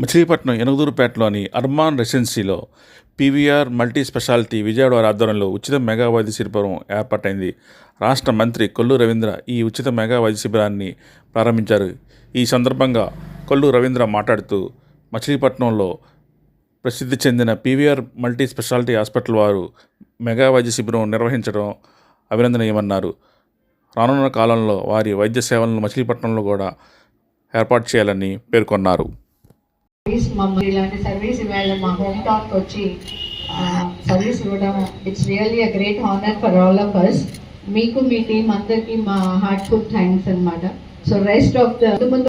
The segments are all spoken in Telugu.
మచిలీపట్నం ఎనగదూరుపేటలోని అర్మాన్ రెసిడెన్సీలో పీవీఆర్ మల్టీ స్పెషాలిటీ విజయవాడ ఆధ్వర్యంలో ఉచిత మెగా వైద్య శిబిరం ఏర్పాటైంది. రాష్ట్ర మంత్రి కొల్లు రవీంద్ర ఈ ఉచిత మెగా వైద్య శిబిరాన్ని ప్రారంభించారు. ఈ సందర్భంగా కొల్లు రవీంద్ర మాట్లాడుతూ మచిలీపట్నంలో ప్రసిద్ధి చెందిన పీవీఆర్ మల్టీ స్పెషాలిటీ హాస్పిటల్ వారు మెగా వైద్య శిబిరం నిర్వహించడం అభినందనీయమన్నారు. రానున్న కాలంలో వారి వైద్య సేవలను మచిలీపట్నంలో కూడా ఏర్పాటు చేయాలని పేర్కొన్నారు. సర్వీస్ మమ్మల్ని ఇలాంటి సర్వీస్ ఇవాళ మా హోమ్ టౌన్కి వచ్చి సర్వీస్ ఇవ్వడం it's really a great honour for all of us మీకు మీ టీం అందరికీ మా హార్ట్ఫుల్ థ్యాంక్స్ అన్నమాట. సో రెస్ట్ ఆఫ్ ద ముందు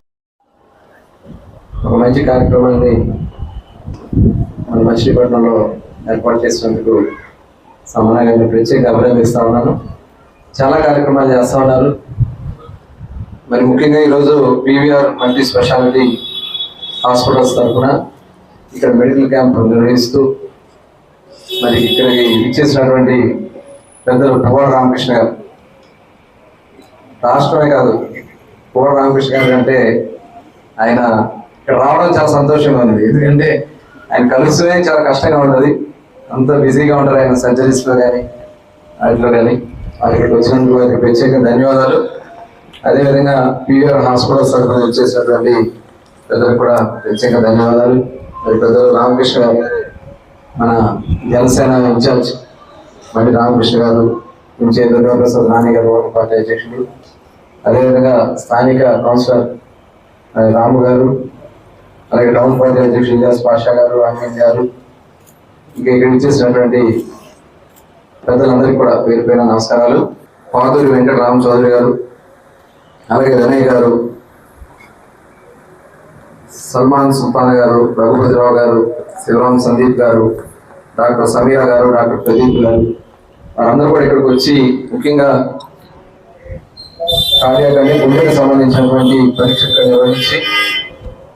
ఒక మంచి కార్యక్రమాన్ని మన మచిలీపట్నంలో ఏర్పాటు చేసినందుకు సమన గారిని ప్రత్యేక అభినందిస్తా ఉన్నాను. చాలా కార్యక్రమాలు చేస్తూ ఉన్నారు. మరి ముఖ్యంగా ఈరోజు పీవీఆర్ మల్టీ స్పెషాలిటీ హాస్పిటల్స్ తరఫున ఇక్కడ మెడికల్ క్యాంప్ నిర్వహిస్తూ మరి ఇక్కడికి ఇచ్చేసినటువంటి పెద్దలు ప్రబోధ రామకృష్ణ గారు. రాష్ట్రమే కాదు పూర్వ రామకృష్ణ గారు అంటే ఆయన ఇక్కడ రావడం చాలా సంతోషంగా ఉంది. ఎందుకంటే ఆయన కలుస్తూనే చాలా కష్టంగా ఉంటుంది అంత బిజీగా ఉంటారు ఆయన సర్జరీస్లో కానీ వాటిలో కానీ. అక్కడికి వచ్చినందుకు వారికి ప్రత్యేక ధన్యవాదాలు. అదేవిధంగా పిఆర్ హాస్పిటల్ తరఫున వచ్చేసినటువంటి పెద్దలకు కూడా ప్రత్యేక ధన్యవాదాలు. మరి పెద్దలు రామకృష్ణ గారు మన జనసేన ఇన్ఛార్జ్ మళ్ళీ రామకృష్ణ గారు ఇంచేంద్ర ప్రసాద్ నాని గారు పార్టీ అధ్యక్షుడు అదేవిధంగా స్థానిక కౌన్సిలర్ మరి రాము గారు అలాగే టౌన్ పార్టీ అధ్యక్షుడు ఇలియాస్ పాషా గారు అమీన్ గారు. ఇంకా ఇక్కడ ఇచ్చేసినటువంటి పెద్దలందరికీ కూడా పేరు పేరు నమస్కారాలు. పాదూరి వెంకట రామ చౌదరి గారు అలాగే వినయ్ గారు సల్మాన్ సుల్తాన్ గారు రఘుపతిరావు గారు శివరాం సందీప్ గారు డాక్టర్ సమీరా గారు డాక్టర్ ప్రదీప్ గారు వారందరూ కూడా ఇక్కడికి వచ్చి ముఖ్యంగా కార్యాలయం గుండెకి సంబంధించినటువంటి పరీక్ష నిర్వహించి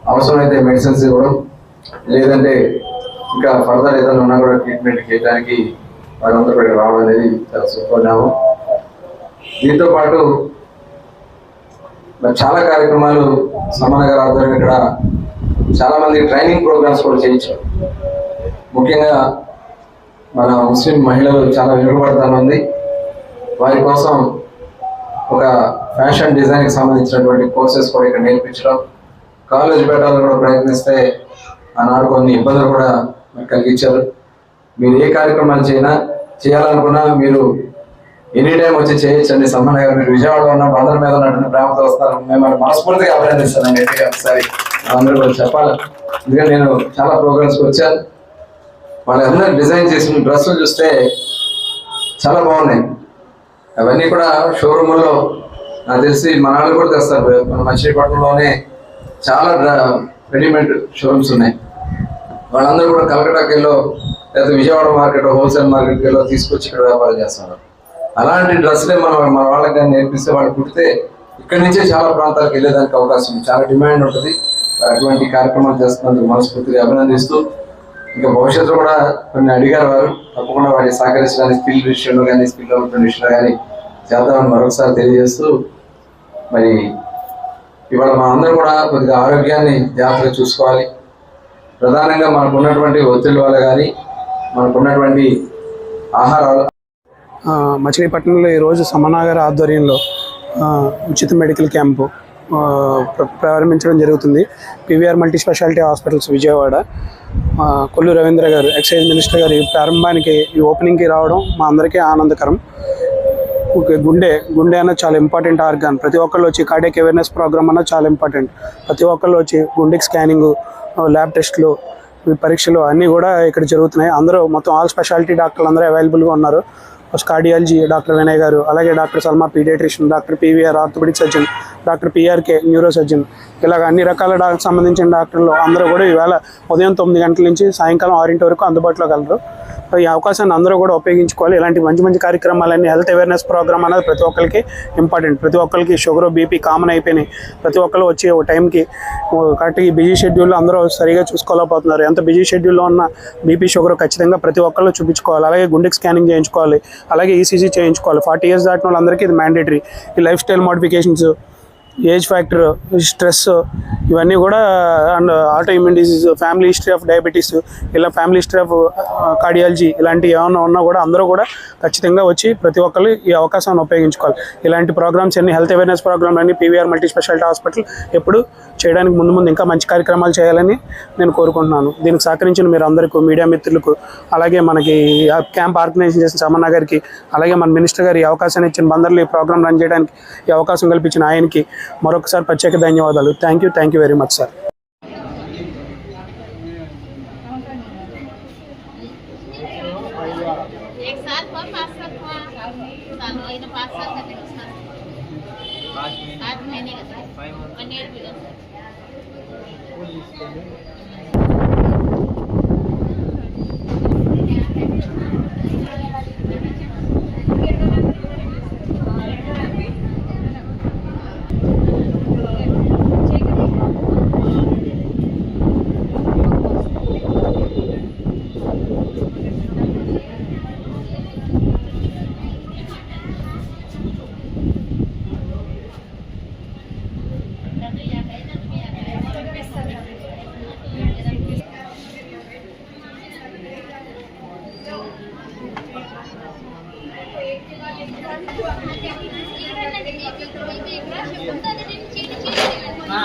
అవసరమైతే మెడిసిన్స్ ఇవ్వడం లేదంటే ఇంకా ఫర్దర్ ఏదైనా ఉన్నా కూడా ట్రీట్మెంట్ చేయడానికి వారందరూ ఇక్కడికి రావడం అనేది చాలా శుభపరిణామం దీంతో పాటు చాలా కార్యక్రమాలు సమాన గారు ఆధ్వర్యంలో ఇక్కడ చాలా మంది ట్రైనింగ్ ప్రోగ్రామ్స్ కూడా చేయించారు. ముఖ్యంగా మన ముస్లిం మహిళలు చాలా వెనుకబడతా ఉంది వారి కోసం ఒక ఫ్యాషన్ డిజైన్కి సంబంధించినటువంటి కోర్సెస్ కూడా ఇక్కడ నేర్పించడం. కాలేజ్ పెట్టాలని కూడా ప్రయత్నిస్తే ఆనాడు కొన్ని ఇబ్బందులు కూడా కలిగించారు. మీరు ఏ కార్యక్రమాలు చేయినా చేయాలనుకున్నా మీరు ఎనీ టైం వచ్చి చేయొచ్చండి. సమ్మన్ గారు మీరు విజయవాడలో ఉన్న బందర్ మీద ఉన్నటువంటి ప్రేమతో వస్తారు మిమ్మల్ని మనస్ఫూర్తిగా అభినందిస్తాను గట్టిగా ఒకసారి అందరూ కూడా చెప్పాలి. ఎందుకంటే నేను చాలా ప్రోగ్రామ్స్కి వచ్చాను. వాళ్ళందరూ డిజైన్ చేసిన డ్రెస్సులు చూస్తే చాలా బాగున్నాయి. అవన్నీ కూడా షోరూముల్లో నాకు తెలిసి మన వాళ్ళు కూడా తెస్తారు. మన మచిలీపట్నంలోనే చాలా రెడీమేడ్ షోరూమ్స్ ఉన్నాయి. వాళ్ళందరూ కూడా కలకటాకెళ్ళో లేదా విజయవాడ మార్కెట్ హోల్సేల్ మార్కెట్కి వెళ్ళో తీసుకొచ్చి ఇక్కడ వ్యాపారం చేస్తున్నారు. అలాంటి డ్రెస్లే మనం మన వాళ్ళకి కానీ నేర్పిస్తే వాళ్ళు కుడితే ఇక్కడి నుంచే చాలా ప్రాంతాలకు వెళ్ళేదానికి అవకాశం ఉంది. చాలా డిమాండ్ ఉంటుంది. అటువంటి కార్యక్రమాలు చేస్తున్నందుకు మనస్ఫూర్తిగా అభినందిస్తూ ఇంకా భవిష్యత్తులో కూడా కొన్ని అడిగారు వారు. తప్పకుండా వారి సహకరించడానికి స్కిల్ విషయంలో కానీ స్కిల్ డెవలప్మెంట్ విషయంలో కానీ చేద్దామని మరొకసారి తెలియజేస్తూ మరి ఇవాళ మనందరం కూడా కొద్దిగా ఆరోగ్యాన్ని జాగ్రత్తగా చూసుకోవాలి. ప్రధానంగా మనకు ఉన్నటువంటి ఒత్తిడి వల్ల కానీ మనకున్నటువంటి ఆహారాలు మచిలీపట్నంలో ఈరోజు సమనాగర్ ఆధ్వర్యంలో ఉచిత మెడికల్ క్యాంపు ప్ర- ప్రారంభించడం జరుగుతుంది. PVR multi speciality hospitals Vijayawada. Kollu Ravindra garu excise minister గారు ఈ ప్రారంభానికి ఈ ఓపెనింగ్కి రావడం మా అందరికీ ఆనందకరం. ఓకే, గుండె గుండె అన్నది చాలా ఇంపార్టెంట్ ఆర్గాన్. ప్రతి ఒక్కళ్ళు వచ్చి కార్డియక్ అవేర్నెస్ ప్రోగ్రామ్ అన్నది చాలా ఇంపార్టెంట్. ప్రతి ఒక్కళ్ళు వచ్చి గుండెకి స్కానింగ్ ల్యాబ్ టెస్ట్లు పరీక్షలు అన్నీ కూడా ఇక్కడ జరుగుతున్నాయి. అందరూ మొత్తం ఆల్ స్పెషాలిటీ డాక్టర్లు అందరూ అవైలబుల్గా ఉన్నారు. కార్డియాలజీ డాక్టర్ వినయ్ గారు అలాగే doctor Salma paediatrician doctor PVR orthopaedic surgeon doctor PRK neuro surgeon ఇలాగ అన్ని రకాల డాక్టర్ సంబంధించిన డాక్టర్లు అందరూ కూడా ఈవేళ ఉదయం తొమ్మిది గంటల నుంచి సాయంకాలం ఆరింటి వరకు అందుబాటులో కలరు ఈ అవకాశాన్ని అందరూ కూడా ఉపయోగించుకోవాలి. ఇలాంటి మంచి మంచి కార్యక్రమాలన్నీ హెల్త్ అవేర్నెస్ ప్రోగ్రామ్ అనేది ప్రతి ఒక్కరికి ఇంపార్టెంట్. ప్రతి ఒక్కరికి షుగర్ బీపీ కామన్ అయిపోయినాయి. ప్రతి ఒక్కరు వచ్చి ఒక టైంకి కరెక్ట్గా ఈ బిజీ షెడ్యూల్లో అందరూ సరిగా చూసుకోలేకపోతున్నారు. ఎంత బిజీ షెడ్యూల్లో ఉన్న బీపీ షుగర్ ఖచ్చితంగా ప్రతి ఒక్కళ్ళు చూపించుకోవాలి. అలాగే గుండెకి స్కానింగ్ చేయించుకోవాలి. అలాగే ఈసీజీ చేయించుకోవాలి. ఫార్టీ ఇయర్స్ దాటిన వాళ్ళందరికీ ఇది మ్యాండేటరీ. ఈ lifestyle modifications age factor stress ఇవన్నీ కూడా and autoimmune disease family history of diabetes ఇలా ఫ్యామిలీ హిస్టరీ ఆఫ్ కార్డియాలజీ ఇలాంటివి ఏమైనా ఉన్నా కూడా అందరూ కూడా ఖచ్చితంగా వచ్చి ప్రతి ఒక్కరు ఈ అవకాశాన్ని ఉపయోగించుకోవాలి. ఇలాంటి ప్రోగ్రామ్స్ అన్ని హెల్త్ అవేర్నెస్ ప్రోగ్రామ్ అన్ని పీవీఆర్ మల్టీ స్పెషాలిటీ హాస్పిటల్ ఎప్పుడు చేయడానికి ముందు ముందు ఇంకా మంచి కార్యక్రమాలు చేయాలని నేను కోరుకుంటున్నాను. దీనికి సహకరించిన మీరు అందరికీ మీడియా మిత్రులకు అలాగే మనకి క్యాంప్ ఆర్గనైజేషన్ చేసిన సమన్న గారికి అలాగే మన మినిస్టర్ గారు ఈ అవకాశాన్ని ఇచ్చిన బందర్లు ఈ ప్రోగ్రామ్ రన్ చేయడానికి ఈ అవకాశం కల్పించిన ఆయనకి మరొకసారి ప్రత్యేక ధన్యవాదాలు thank you thank you very much sir एक साल हुआ पाँच साल हुआ साल हुआ इन्हें पाँच साल का नहीं साल आठ महीने का था वन ईयर भी ఆ